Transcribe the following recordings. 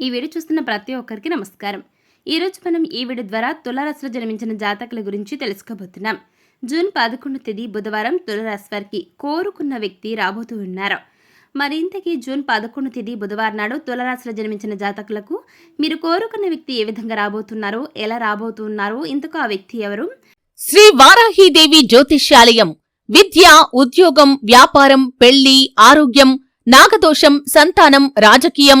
ఈ వీడియో చూస్తున్న ప్రతి ఒక్కరికి నమస్కారం. ఈరోజు మనం ఈ వీడియో ద్వారా తులారాశిలో జన్మించిన జాతకుల గురించి తెలుసుకోబోతున్నాం. జూన్ పదకొండు తేదీ బుధవారం తులారాశి వారికి కోరుకున్న వ్యక్తి రాబోతూ ఉన్నారు. మరింతకీ జూన్ పదకొండు తేదీ బుధవారం నాడు తులారాశిలో జన్మించిన జాతకులకు మీరు కోరుకున్న వ్యక్తి ఏ విధంగా రాబోతున్నారో? ఎలా రాబోతున్నారో? ఇంతకు ఆ వ్యక్తి ఎవరు? శ్రీ వారాహీదేవి జ్యోతిష్యాలయం. విద్య ఉద్యోగం వ్యాపారం పెళ్ళి ఆరోగ్యం నాగదోషం సంతానం రాజకీయం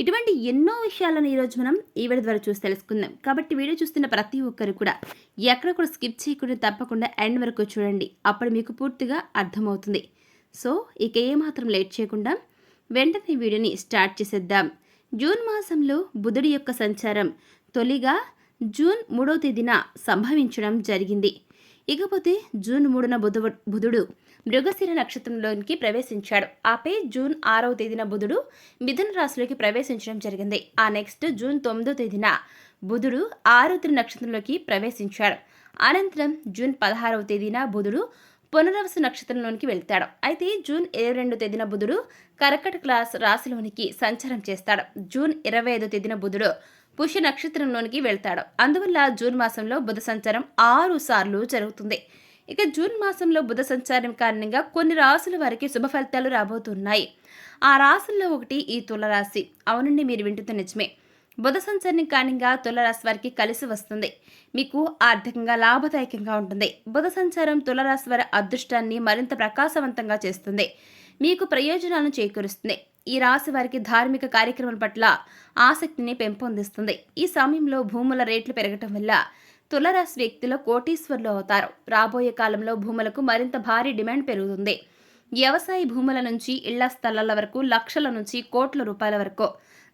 ఇటువంటి ఎన్నో విషయాలను ఈరోజు మనం ఈ వీడియో ద్వారా చూసి తెలుసుకుందాం. కాబట్టి వీడియో చూస్తున్న ప్రతి ఒక్కరు కూడా ఎక్కడ కూడా స్కిప్ చేయకుండా తప్పకుండా ఎండ్ వరకు చూడండి. అప్పుడు మీకు పూర్తిగా అర్థమవుతుంది. సో ఇక ఏమాత్రం లేట్ చేయకుండా వెంటనే వీడియోని స్టార్ట్ చేసేద్దాం. జూన్ మాసంలో బుధుడి యొక్క సంచారం తొలిగా జూన్ మూడవ తేదీన సంభవించడం జరిగింది. ఇకపోతే జూన్ మూడున బుధ బుధుడు మృగశిర నక్షత్రంలోనికి ప్రవేశించాడు. ఆపై జూన్ ఆరవ తేదీన బుధుడు మిథున రాశిలోకి ప్రవేశించడం జరిగింది. ఆ నెక్స్ట్ జూన్ తొమ్మిదో తేదీన బుధుడు ఆరుద్ర నక్షత్రంలోకి ప్రవేశించాడు. అనంతరం జూన్ పదహారవ తేదీన బుధుడు పునరవసు నక్షత్రంలోనికి వెళ్తాడు. అయితే జూన్ ఇరవై రెండు తేదీన బుధుడు కర్కట క్లాస్ రాశిలోనికి సంచారం చేస్తాడు. జూన్ ఇరవై ఐదో తేదీన బుధుడు పుష్య నక్షత్రంలోనికి వెళ్తాడు. అందువల్ల జూన్ మాసంలో బుధ సంచారం ఆరు సార్లు జరుగుతుంది. ఇక జూన్ మాసంలో బుధ సంచారం కారణంగా కొన్ని రాసుల వారికి శుభ ఫలితాలు రాబోతున్నాయి. ఆ రాసుల్లో ఒకటి ఈ తులరాశి. అవునండి మీరు వింటున్న నిజమే. బుధ సంచారం కారణంగా తులరాశి వారికి కలిసి వస్తుంది. మీకు ఆర్థికంగా లాభదాయకంగా ఉంటుంది. బుధ సంచారం తులరాశి వారి అదృష్టాన్ని మరింత ప్రకాశవంతంగా చేస్తుంది. మీకు ప్రయోజనాలను చేకూరుస్తుంది. ఈ రాశి వారికి ధార్మిక కార్యక్రమాల పట్ల ఆసక్తిని పెంపొందిస్తుంది. ఈ సమయంలో భూముల రేట్లు పెరగటం వల్ల తులరాశి వ్యక్తులు కోటీశ్వర్లు అవుతారు. రాబోయే కాలంలో భూములకు మరింత భారీ డిమాండ్ పెరుగుతుంది. వ్యవసాయ భూముల నుంచి ఇళ్ళ స్థలాల వరకు లక్షల నుంచి కోట్ల రూపాయల వరకు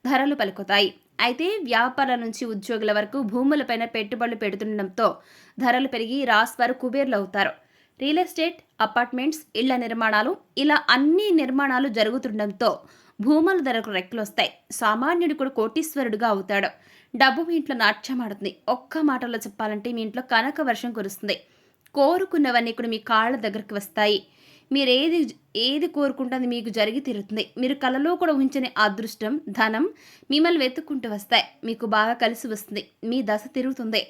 ధరలు పలుకుతాయి. అయితే వ్యాపారాల నుంచి ఉద్యోగుల వరకు భూములపైన పెట్టుబడులు పెడుతుండటంతో ధరలు పెరిగి రాస్వారు కుబేర్లు అవుతారు రియల్ ఎస్టేట్ అపార్ట్మెంట్స్ ఇళ్ళ నిర్మాణాలు ఇలా అన్ని నిర్మాణాలు జరుగుతుండటంతో భూముల ధరకు రెక్కలొస్తాయి సామాన్యుడు కూడా కోటీశ్వరుడుగా అవుతాడు. డబ్బు మీ ఇంట్లో నాట్యమాడుతుంది ఒక్క మాటలో చెప్పాలంటే మీ ఇంట్లో కనక వర్షం కురుస్తుంది. కోరుకున్నవన్నీ కూడా మీ కాళ్ళ దగ్గరికి వస్తాయి. మీరు ఏది ఏది కోరుకుంటుంది మీకు జరిగి తీరుతుంది. మీరు కలలో కూడా ఉంచని అదృష్టం ధనం మిమ్మల్ని వెతుక్కుంటూ వస్తాయి. మీకు బాగా కలిసి వస్తుంది. మీ దశ తిరుగుతుంది.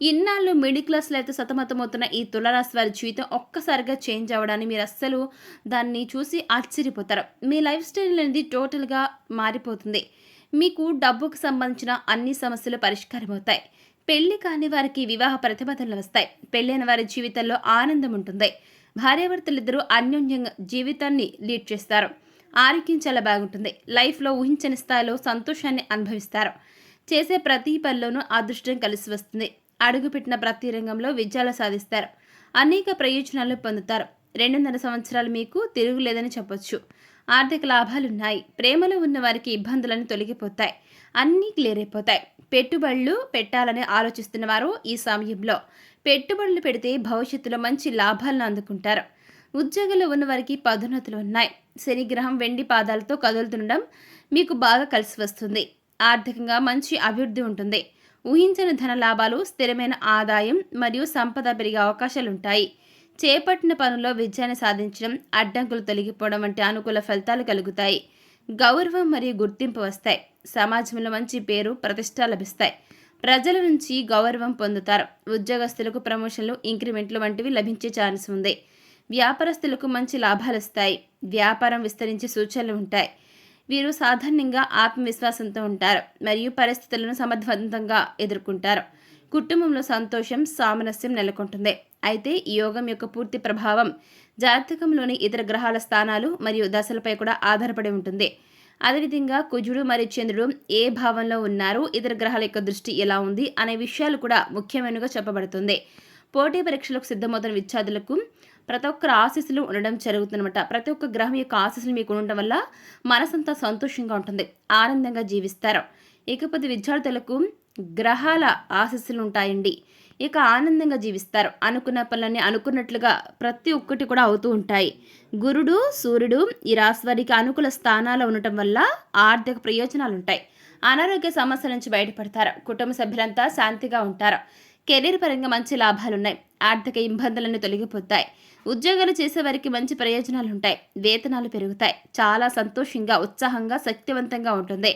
ఇన్నాళ్ళు మిడిల్ క్లాస్లో అయితే సతమతమవుతున్న ఈ తులరాశి వారి జీవితం ఒక్కసారిగా చేంజ్ అవ్వడాన్ని మీరు అస్సలు దాన్ని చూసి ఆశ్చర్యపోతారు. మీ లైఫ్ స్టైల్ అనేది టోటల్గా మారిపోతుంది. మీకు డబ్బుకు సంబంధించిన అన్ని సమస్యలు పరిష్కారం అవుతాయి. పెళ్ళి కాని వారికి వివాహ ప్రతిపాదనలు వస్తాయి. పెళ్ళైన వారి జీవితంలో ఆనందం ఉంటుంది. భార్యాభర్తలిద్దరూ అన్యోన్యంగా జీవితాన్ని లీడ్ చేస్తారు. ఆరోగ్యం చాలా బాగుంటుంది. లైఫ్లో ఊహించని స్థాయిలో సంతోషాన్ని అనుభవిస్తారు. చేసే ప్రతి పనిలోనూ అదృష్టం కలిసి వస్తుంది. అడుగుపెట్టిన ప్రతి రంగంలో విజయాలు సాధిస్తారు. అనేక ప్రయోజనాలు పొందుతారు. రెండున్నర సంవత్సరాలు మీకు తిరుగులేదని చెప్పొచ్చు. ఆర్థిక లాభాలున్నాయి. ప్రేమలో ఉన్న వారికి ఇబ్బందులను తొలగిపోతాయి. అన్నీ క్లియర్ అయిపోతాయి. పెట్టుబడులు పెట్టాలని ఆలోచిస్తున్న వారు ఈ సమయంలో. పెట్టుబడులు పెడితే భవిష్యత్తులో మంచి లాభాలను అందుకుంటారు. ఉద్యోగంలో ఉన్న వారికి పదోన్నతులు ఉన్నాయి. శనిగ్రహం వెండి పాదాలతో కదులుతుండడం మీకు బాగా కలిసి వస్తుంది. ఆర్థికంగా మంచి అభివృద్ధి ఉంటుంది. ఊహించని ధన లాభాలు స్థిరమైన ఆదాయం మరియు సంపద పెరిగే అవకాశాలుంటాయి. చేపట్టిన పనుల్లో విజయాన్ని సాధించడం అడ్డంకులు తొలగిపోవడం వంటి అనుకూల ఫలితాలు కలుగుతాయి. గౌరవం మరియు గుర్తింపు వస్తాయి. సమాజంలో మంచి పేరు ప్రతిష్ట లభిస్తాయి. ప్రజల నుంచి గౌరవం పొందుతారు. ఉద్యోగస్తులకు ప్రమోషన్లు ఇంక్రిమెంట్లు వంటివి లభించే ఛాన్స్ ఉంది. వ్యాపారస్తులకు మంచి లాభాలు వస్తాయి. వ్యాపారం విస్తరించే సూచనలు ఉంటాయి. వీరు సాధారణంగా ఆత్మవిశ్వాసంతో ఉంటారు మరియు పరిస్థితులను సమర్థవంతంగా ఎదుర్కొంటారు. కుటుంబంలో సంతోషం సామరస్యం నెలకొంటుంది. అయితే ఈ యోగం యొక్క పూర్తి ప్రభావం జాతకంలోని ఇతర గ్రహాల స్థానాలు మరియు దశలపై కూడా ఆధారపడి ఉంటుంది. అదేవిధంగా కుజుడు మరియు చంద్రుడు ఏ భావంలో ఉన్నారు ఇతర గ్రహాల యొక్క దృష్టి ఎలా ఉంది అనే విషయాలు కూడా ముఖ్యమైనగా చెప్పబడుతుంది. పోటీ పరీక్షలకు సిద్ధమవుతున్న విద్యార్థులకు ప్రతి ఒక్కరు ఆశీస్సులు ఉండడం జరుగుతుందన్నమాట. ప్రతి ఒక్క గ్రహం యొక్క ఆశీస్సులు మీకు ఉండడం వల్ల మనసంతా సంతోషంగా ఉంటుంది. ఆనందంగా జీవిస్తారు. ఇకపోతే విద్యార్థులకు గ్రహాల ఆశీస్సులు ఉంటాయండి. ఇక ఆనందంగా జీవిస్తారు. అనుకున్న పనులన్నీ అనుకున్నట్లుగా ప్రతి ఒక్కటి కూడా అవుతూ ఉంటాయి. గురుడు సూర్యుడు ఈ రాశి వారికి అనుకూల స్థానాల్లో ఉండటం వల్ల ఆర్థిక ప్రయోజనాలు ఉంటాయి. అనారోగ్య సమస్యల నుంచి బయటపడతారు. కుటుంబ సభ్యులంతా శాంతిగా ఉంటారు. కెరీర్ పరంగా మంచి లాభాలున్నాయి. ఆర్థిక ఇబ్బందులను తొలగిపోతాయి. ఉద్యోగాలు చేసే వారికి మంచి ప్రయోజనాలు ఉంటాయి వేతనాలు పెరుగుతాయి. చాలా సంతోషంగా ఉత్సాహంగా శక్తివంతంగా ఉంటుంది.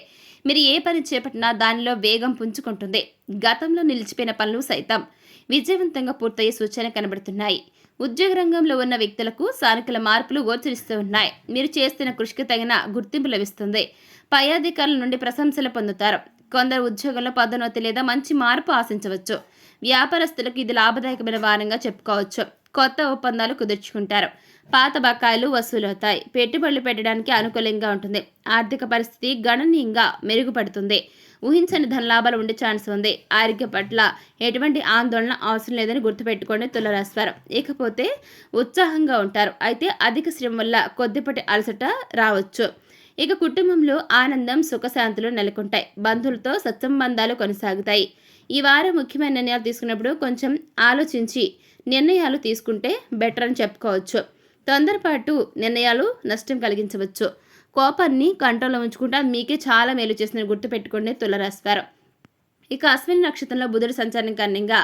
మీరు ఏ పని చేపట్టినా దానిలో వేగం పుంజుకుంటుంది. గతంలో నిలిచిపోయిన పనులు సైతం విజయవంతంగా పూర్తయ్యే సూచన కనబడుతున్నాయి. ఉద్యోగ రంగంలో ఉన్న వ్యక్తులకు సానుకూల మార్పులు గోచరిస్తూ ఉన్నాయి. మీరు చేస్తున్న కృషికి తగిన గుర్తింపు లభిస్తుంది. పై అధికారుల నుండి ప్రశంసలు పొందుతారు. కొందరు ఉద్యోగంలో పదోన్నతి లేదా మంచి మార్పు ఆశించవచ్చు. వ్యాపారస్తులకు ఇది లాభదాయకమైన వారంగా చెప్పుకోవచ్చు. కొత్త ఒప్పందాలు కుదుర్చుకుంటారు పాత బకాయిలు వసూలవుతాయి పెట్టుబడులు పెట్టడానికి అనుకూలంగా ఉంటుంది. ఆర్థిక పరిస్థితి గణనీయంగా మెరుగుపడుతుంది. ఊహించని ధనలాభాలు ఉండే ఛాన్స్ ఉంది. ఆరోగ్య పట్ల ఎటువంటి ఆందోళన అవసరం లేదని గుర్తుపెట్టుకోండి తులరాశివారు. ఇకపోతే ఉత్సాహంగా ఉంటారు. అయితే అధిక శ్రమ వల్ల కొద్దిపాటి అలసట రావచ్చు. ఇక కుటుంబంలో ఆనందం సుఖశాంతులు నెలకొంటాయి. బంధువులతో సత్సంబంధాలు కొనసాగుతాయి. ఈ వారం ముఖ్యమైన నిర్ణయాలు తీసుకున్నప్పుడు కొంచెం ఆలోచించి నిర్ణయాలు తీసుకుంటే బెటర్ అని చెప్పుకోవచ్చు. తొందరపాటు నిర్ణయాలు నష్టం కలిగించవచ్చు. కోపాన్ని కంట్రోల్లో ఉంచుకుంటే అది మీకే చాలా మేలు చేసిన గుర్తుపెట్టుకోండి తులరాశివారు ఇక అశ్విని నక్షత్రంలో బుధుడు సంచారం కారణంగా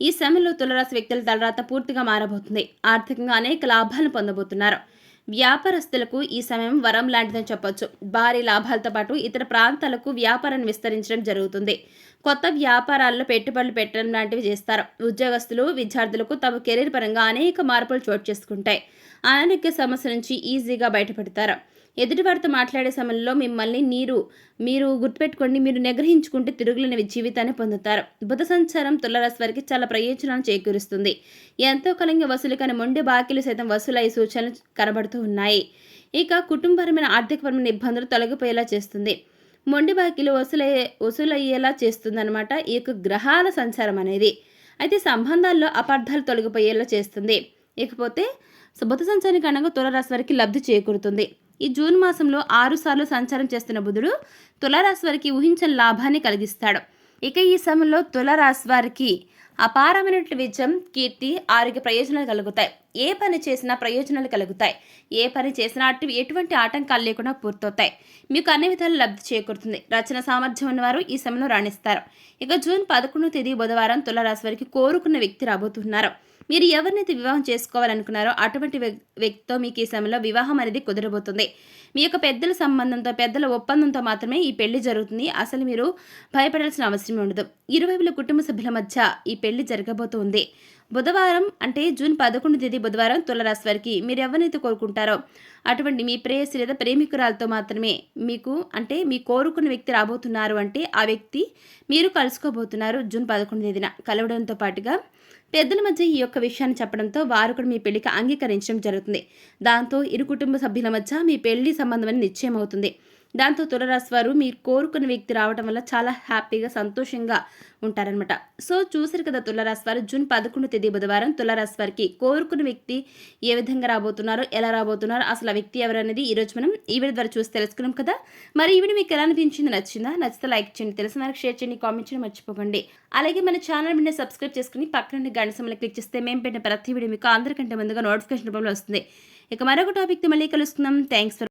ఈ సమయంలో తులరాశి వ్యక్తుల తలరాత పూర్తిగా మారబోతుంది. ఆర్థికంగా అనేక లాభాలను పొందబోతున్నారు. వ్యాపారస్తులకు ఈ సమయం వరం లాంటిదని చెప్పొచ్చు. భారీ లాభాలతో పాటు ఇతర ప్రాంతాలకు వ్యాపారాన్ని విస్తరించడం జరుగుతుంది. కొత్త వ్యాపారాల్లో పెట్టుబడులు పెట్టడం లాంటివి చేస్తారు. ఉద్యోగస్తులు విద్యార్థులకు తమ కెరీర్ పరంగా అనేక మార్పులు చోటు చేసుకుంటాయి. అనారోగ్య సమస్య నుంచి ఈజీగా బయటపడతారు. ఎదుటివారితో మాట్లాడే సమయంలో మిమ్మల్ని నీరు మీరు గుర్తుపెట్టుకోండి మీరు నిగ్రహించుకుంటే తిరుగులేని జీవితాన్ని పొందుతారు. బుధ సంచారం తులరాశి వారికి చాలా ప్రయోజనాలు చేకూరుస్తుంది. ఎంతో కాలంగా వసూలు కానీ మొండి బాకీలు సైతం వసూలయ్యే సూచనలు కనబడుతూ ఉన్నాయి. ఇక కుటుంబపరమైన ఆర్థికపరమైన ఇబ్బందులు తొలగిపోయేలా చేస్తుంది. మొండి బాకీలు వసూలయ్యే వసూలయ్యేలా చేస్తుందన్నమాట ఈ యొక్క గ్రహాల సంచారం అనేది. అయితే సంబంధాల్లో అపార్థాలు తొలగిపోయేలా చేస్తుంది. ఇకపోతే బుధ సంచారం కారణంగా తులరాశి వారికి లబ్ధి చేకూరుతుంది. ఈ జూన్ మాసంలో ఆరుసార్లు సంచారం చేస్తున్న బుధుడు తులారాశి వారికి ఊహించని లాభాన్ని కలిగిస్తాడు. ఇక ఈ సమయంలో తులారాశి వారికి అపారమైనటువంటి విజయం కీర్తి ఆరోగ్య ప్రయోజనాలు కలుగుతాయి. ఏ పని చేసినా ప్రయోజనాలు కలుగుతాయి. ఏ పని చేసినా అటు ఎటువంటి ఆటంకాలు లేకుండా పూర్తవుతాయి. మీకు అన్ని విధాలు లబ్ధి చేకూరుతుంది. రచన సామర్థ్యం ఉన్నవారు ఈ సమయంలో రాణిస్తారు. ఇక జూన్ పదకొండవ తేదీ బుధవారం తులారాశి వారికి కోరుకున్న వ్యక్తి రాబోతున్నారు. మీరు ఎవరినైతే వివాహం చేసుకోవాలనుకున్నారో అటువంటి వ్యక్- వ్యక్తితో మీకు ఈ సమయంలో వివాహం అనేది కుదరబోతుంది. మీ యొక్క పెద్దల సంబంధంతో పెద్దల ఒప్పందంతో మాత్రమే ఈ పెళ్ళి జరుగుతుంది. అసలు మీరు భయపడాల్సిన అవసరం ఉండదు. ఇరువైపుల కుటుంబ సభ్యుల మధ్య ఈ పెళ్ళి జరగబోతుంది బుధవారం అంటే జూన్ పదకొండు తేదీ బుధవారం తులరాశి వారికి మీరు ఎవరినైతే కోరుకుంటారో అటువంటి మీ ప్రేయసి లేదా ప్రేమికురాలతో మాత్రమే మీకు అంటే మీ కోరుకున్న వ్యక్తి రాబోతున్నారు అంటే ఆ వ్యక్తి మీరు కలుసుకోబోతున్నారు జూన్ పదకొండు తేదీన. కలవడంతో పాటుగా పెద్దల మధ్య ఈ యొక్క విషయాన్ని చెప్పడంతో వారు కూడా మీ పెళ్ళికి అంగీకరించడం జరుగుతుంది. దాంతో ఇరు కుటుంబ సభ్యుల మధ్య మీ పెళ్ళి సంబంధం అని నిశ్చయం అవుతుంది దాంతో తులరాశి వారు మీరు కోరుకున్న వ్యక్తి రావడం వల్ల చాలా హ్యాపీగా సంతోషంగా ఉంటారనమాట సో చూసారు కదా తులరాశి వారు జూన్ పదకొండు తేదీ బుధవారం తులరాశి వారికి కోరుకున్న వ్యక్తి ఏ విధంగా రాబోతున్నారో ఎలా రాబోతున్నారో అసలు ఆ వ్యక్తి ఎవరనేది ఈరోజు మనం ఈవిడ ద్వారా చూసి తెలుసుకున్నాం కదా. మరి ఈవిడ మీకు ఎలా అనిపించింది నచ్చిందా? నచ్చితే లైక్ చేయండి తెలిసిన వారికి షేర్ చేయండి కామెంట్ చేయండి మర్చిపోకండి. అలాగే మన ఛానల్ మీద సబ్స్క్రైబ్ చేసుకుని పక్కన గంట సమయంలో క్లిక్ చేస్తే మేము పెట్టిన ప్రతి వీడియో మీకు అందరికంటే ముందుగా నోటిఫికేషన్ రూపంలో వస్తుంది. ఇక మరొక టాపిక్తో మళ్ళీ కలుసుకుందాం. Thanks for